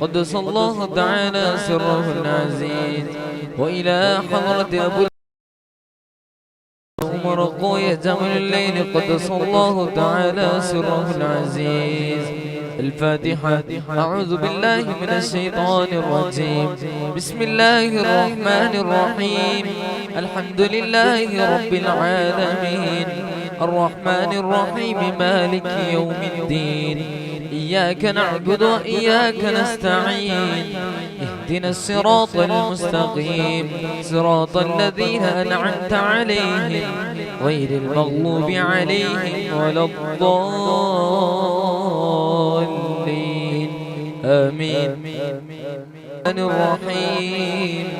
قدس الله تعالى سره العزيز. وإلى حضرة أبو عمر قوية من الليل. قدس الله تعالى سره العزيز. الفاتحة. أعوذ بالله من الشيطان الرجيم. بسم الله الرحمن الرحيم. الحمد لله رب العالمين. الرحمن الرحيم. مالك يوم الدين. إياك نعبد وإياك نستعين. اهدنا الصراط المستقيم. صراط الذين أنعمت عليهم. غير المغلوب عليهم ولا الضالين. آمين. الرحيم.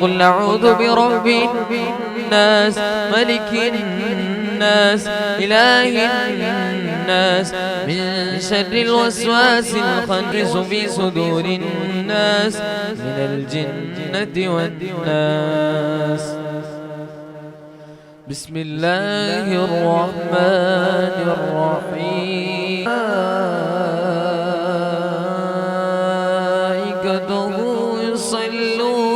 قل أعوذ برب الناس ملك الناس إله الناس. من شر الوسواس الخنس في صدور الناس. من الجنة والناس. بسم الله الرحمن الرحيم. ملائكته يصلون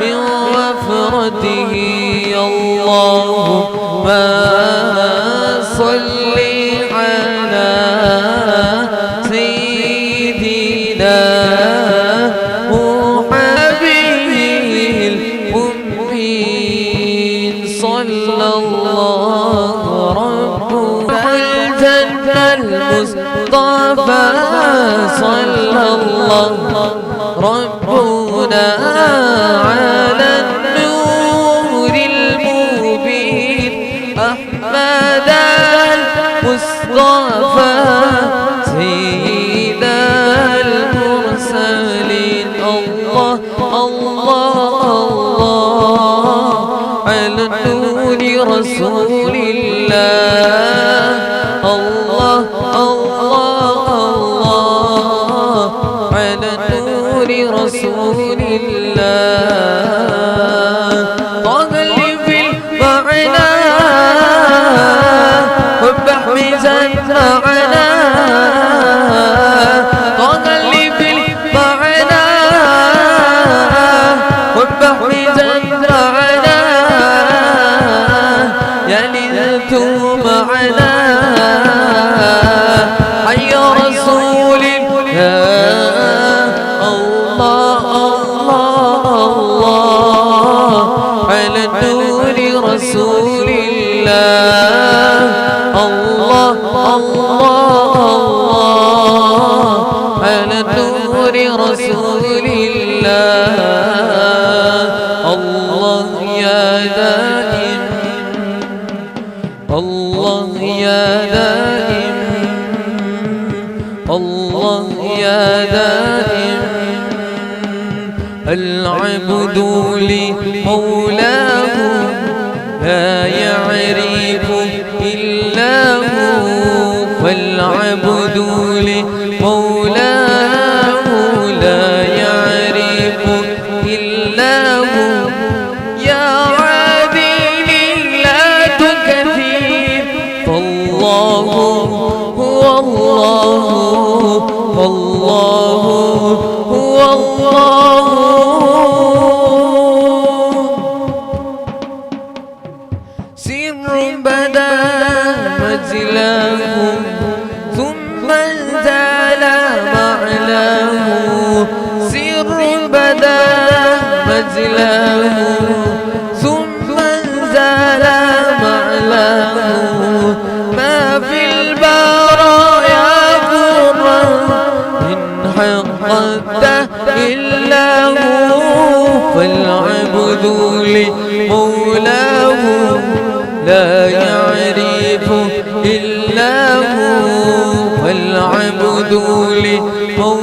من وفرته. اللهم صل على سيدنا محمد الأمين. صلى الله ربنا الجنة المصطفى. صلى الله النور رسول الله. الله نور لمولاه لا يعرف إلا هو فالعبد لمولاه.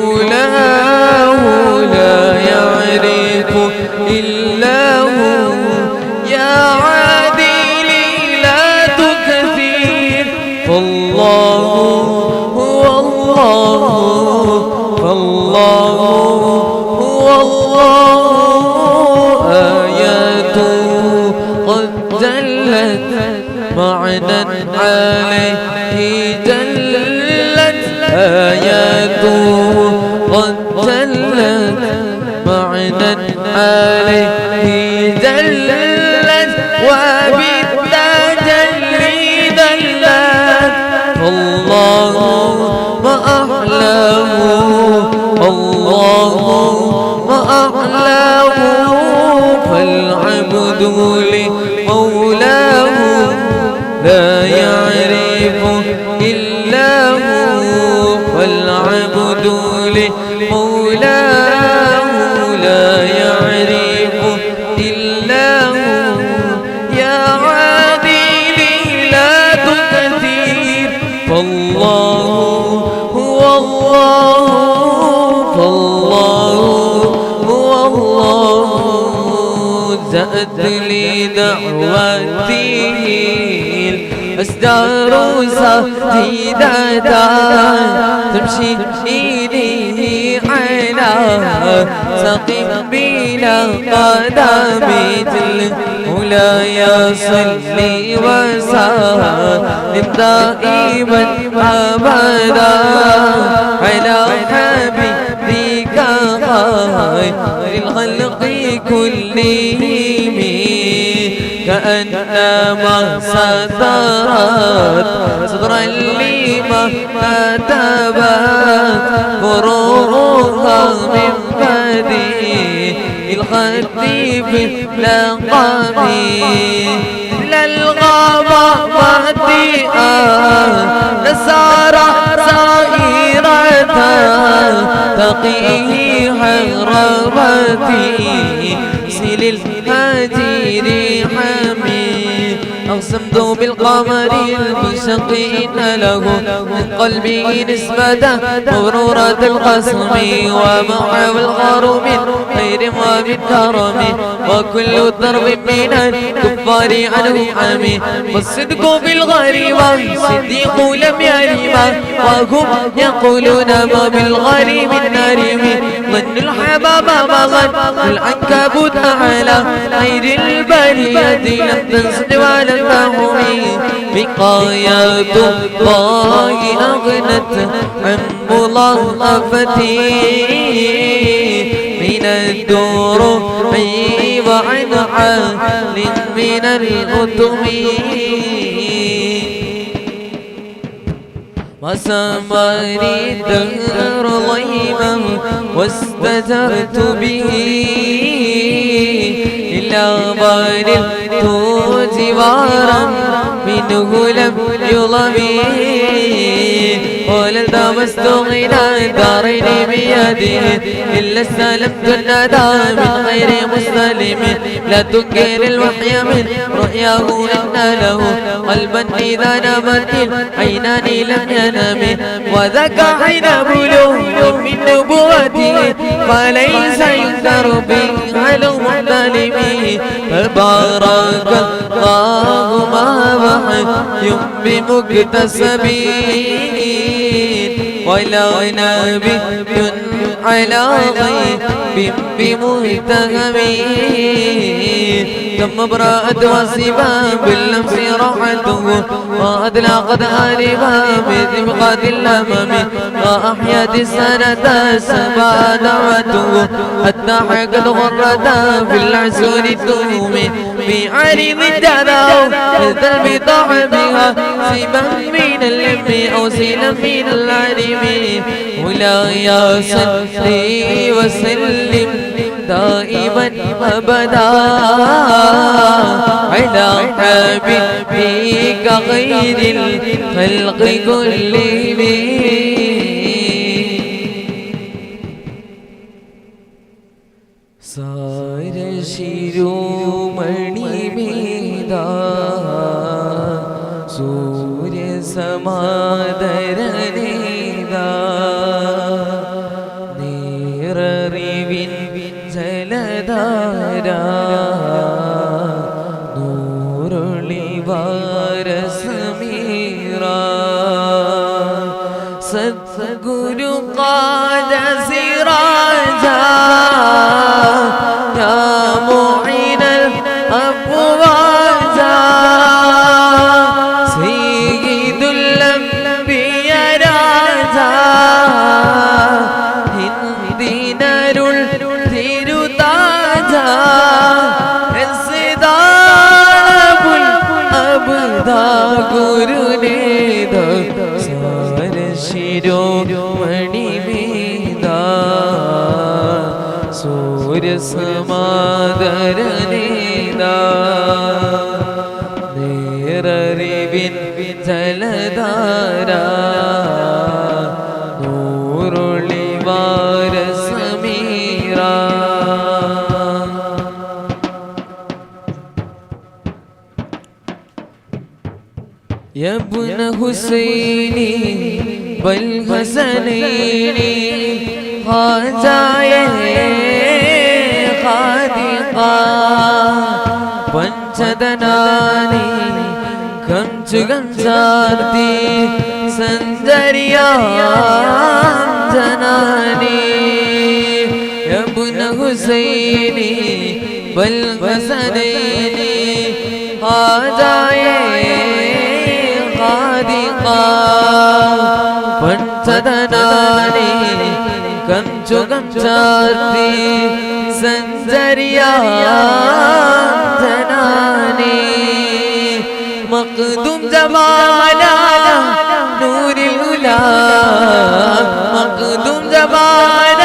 فالعبد دعوتي أصدار سديدة تمشي إيدي على سقيم بلا قدم مولاي صلي وسلم دائما أبدا على حبيبك خير الخلق كلهم. كأنما صدرت صدرا لما كتبت فروعها من بدي الخد في لقب للغابة مهدئة نسارة سائرة تقيه حرمتي سل أقسمت بالقمر المشق إن له من قلبي نسبة مبرورة القسم ومع الغار من خير ومن كرم وكل ضرب من الكفار عنه عمي والصدق بالغار والصديق لم يرم وهم يقولون ما بالغار من نرم ظن الحباب مغن العنكبوت أعلى خير البرية لم تنسد ولا أمي بقايا الله أغنت عن ملاطفتي من الدور وعن عال من الأتم وسمعني دهر ليما واستترت به. إلا ظللت جوارا منه لم يظلمي دمست غنى الدارين بيده إلا استلمت الندى من غير مسلم. لا تنكر الوحي من رؤياه إن له قلبا إذا نمت عينان لم ينم. وذاك حين بلوغ من نبوته فليس ينكر به على المحتلم فبارك الله ما وحي بمكتسبين ولا نبي على غيب بمتهمين تم براءة وسباب اللمس راحته وأدلقت آلبا بدمقات الأمم وأحيت السنة السبع دعوته حتى حكت غرة في العسول التوم عرض الدلو مثل البطاع بها سبا من اللم أو سلا من العلم ولا يا صلي وسلم دائما أبدا. على حبيبك غير الخلق كلهم. Oh. बिन जलधारा मुरलीवार समीरा यबन हुसैनी बल हसनैनी हाजाए खादिका पंचदनानी സുഖം ചാർത്തി സഞ്ചരിയാജനാനി യബുന ഹുസൈനി ബൽ ഹസനൈനി ഹാജായേ ഹാദിഖാ പഞ്ചതനാനി കം ചുകം ചാർത്തി സഞ്ചരിയാജനാനി മഖ്ദൂം ജമാന നൂരിൽ ഉലാ. മഖ്ദൂം ജമാന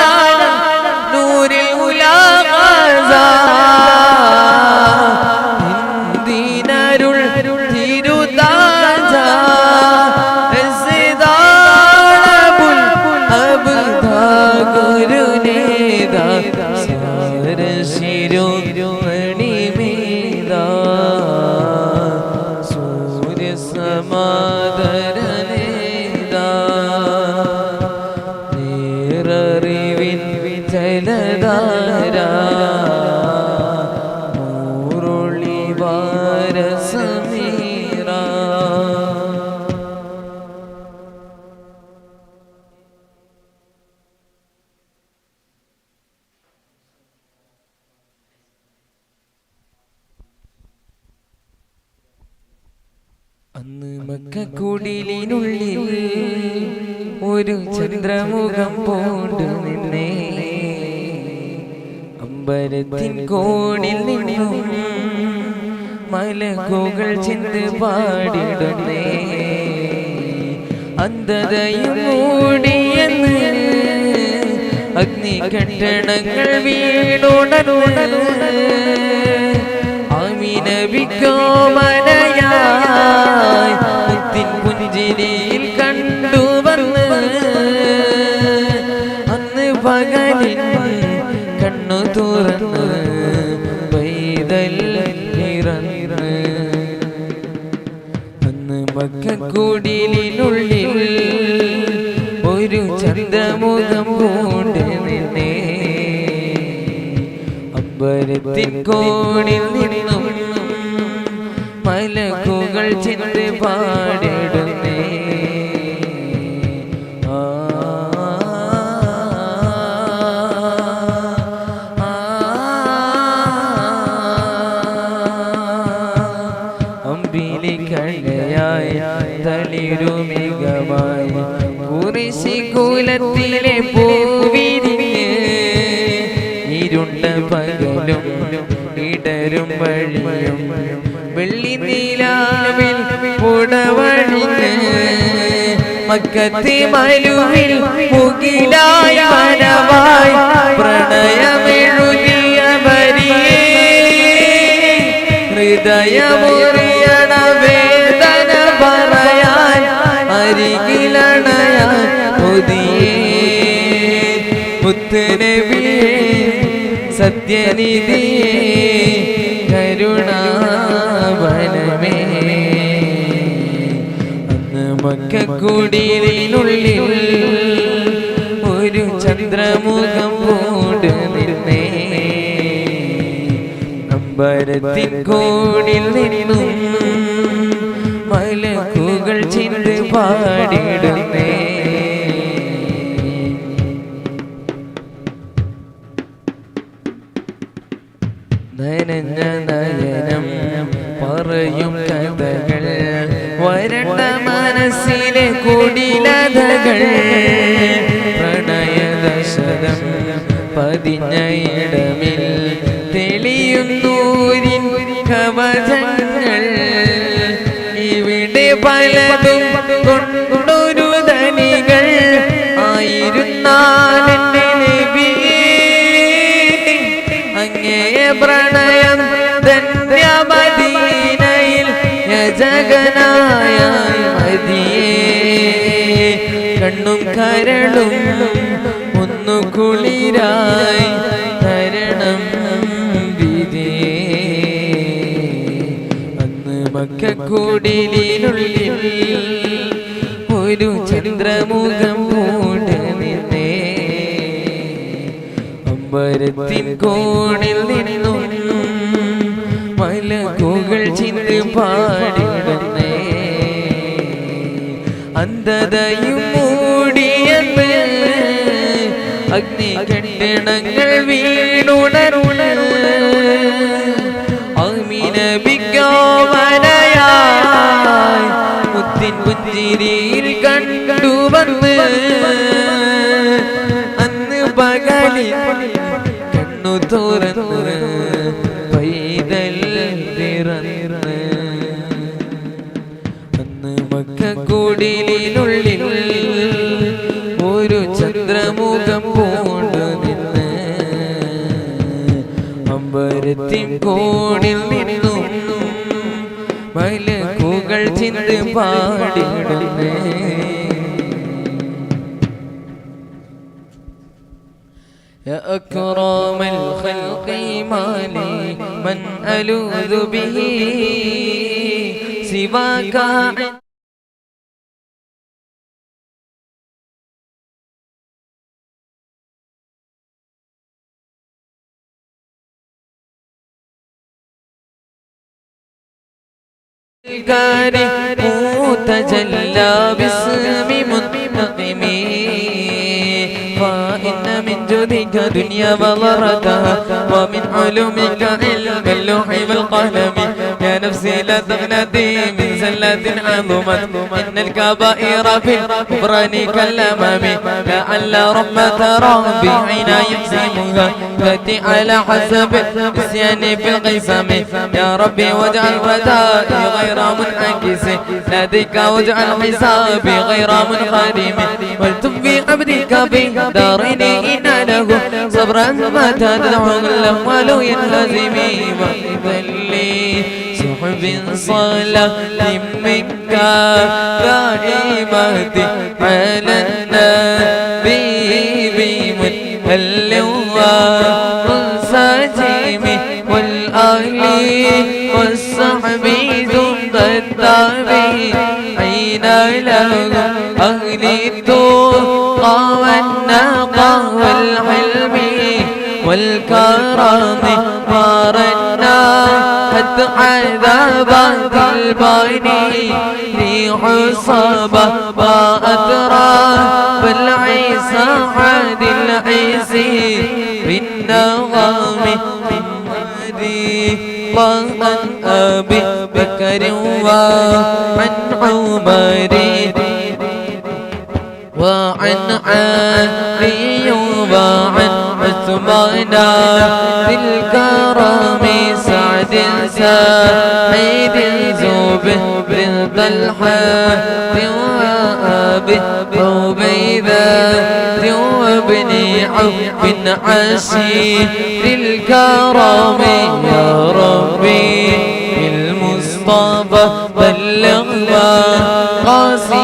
മലകുകൾ ചിന്ത് പാടിടുന്നേ. അന്ധതയും മൂടിയെന്ന് അഗ്നി കെട്ടണങ്ങൾ വീണുണർന്ന് ആമിനബിക്കോ മനയായി പുഞ്ചിരിയിൽ കണ്ടുവന്ന് അന്ന് പകലിൽ കണ്ണു തുറന്ന് ഉറക്കക്കുടിലിനുള്ളിൽ ഒരു ചന്തമുഖം കൊണ്ട് നിന്നെ അമ്പരത്തിക്കോണിൽ നിന്നും മലക്കുകൾ ചിന്ത പാടിടും. ഇടരും വഴിയും വെള്ളി നീലാവിൽ പുടവഴിഞ്ഞ് മക്കത്തി മരുവിൽ മുകിലായി മനവായി പ്രണയമെഴുതിയ വരിയേ ഹൃദയമുറിയണ വേദന പറയാൻ അരികിലണയാൻ പുതിയേ മുത്തുനബിയേ സത്യനിധിയേ. കരുണാവനമേ അന്ന് മക്കക്കുടിലിനുള്ളിൽ ഒരു ചന്ദ്രമുഖം പൂണ്ട് നിന്നേ അമ്പരത്തിൻ കോണിൽ നിന്നും മലക്കുകൾ ചിന്ത് പാടിടുന്നേ. പറയും കഥകൾ വരണ്ട മനസ്സിലെ കുടിലതകൾ. പ്രണയദശരം പതിഞ്ഞ ഇടമിൽ തെളിയുന്നൂരിൻ കവചങ്ങൾ. ഇവിടെ പലതും യജഗനായ മതിയേ. കണ്ണും കരളും ഒന്നു കുളിരായി തരണം വിധിയേ അന്ന് മക്കക്കൂടിനുള്ളിൽ ഒരു ചന്ദ്രമുഖം മൂട നിന്നേ. അമ്പരത്തിൻ കോണിൽ നിന്നും മലകുകൾ ചിന്തി പാടിടുന്നേ ദയും മൂടിയത്. അഗ്നി കെട്ടിടങ്ങൾ വീണുണരുണ് അമിനബിക്കോമനയായി മുത്തിൻ പുഞ്ചിരിയിൽ കണ്ടു വന്ന് അന്ന് പകലി കണ്ണു തുറന്ന് പൈതൽ നിറ മക്കക്കൂടിനുള്ളിൽ ഒരു ചന്ദ്രമുഖം പൂണ്ട് നിന്ന് അമ്പരത്തിൻ കോണിൽ നിന്നും മലക്കുകൾ ചിന്ത് പാടിടുന്നേ يا أكرم الخلق ما لي من ألوذ به سواك الكاري متجلى باسم منتقم فإن من جودك دنيا وضرتها ومن علومك علم اللوح والقلم نفسي لا تغنتي من زلة عظمت. إن الكبائر في الكفران كالأمام. لعل رحمة ربي حين يقسمها تأتي على حسب النسيان في القسم. يا ربي واجعل ردائي غير منعكس. ناديك واجعل حسابي غير منخدم والتم بعبدك في دارين إن له صبرا ما تدعو الأموال ينهزم. وذلي صحب صلاة منك دائمة على النبي بمنهل والساجم والآل والصحب ثم التابعين حين له أهل التقى والنقى والحلم والكرم؟ قد عذابات الباني ريح صبا وأدرى بالعيسى العيسي بالنغم من هدي طه أبي بكر وعن عمر وعن علي وعن عثمان بالكرم سعد سعيد زبير طلحة وأبي عبيدة وابن عوف عشير الكرم يا ربي بالمصطفى بلغ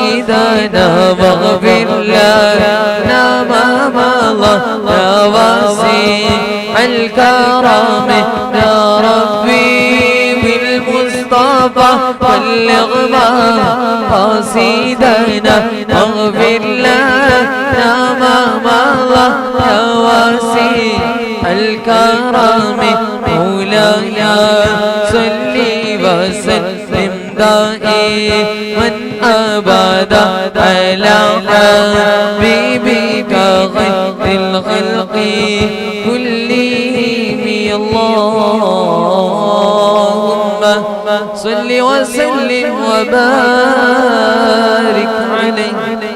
قصيدنا واغفر لنا. ما مضى واسع الكرم يا ربي بالمصطفى بلغ ما قصيدنا واغفر لنا. ما مضى يا واسع الكرم مولاي صلي وسلم دائما أبدا على حبيبك خير الخلق كلهم اللهم صل وسلم وبارك عليه.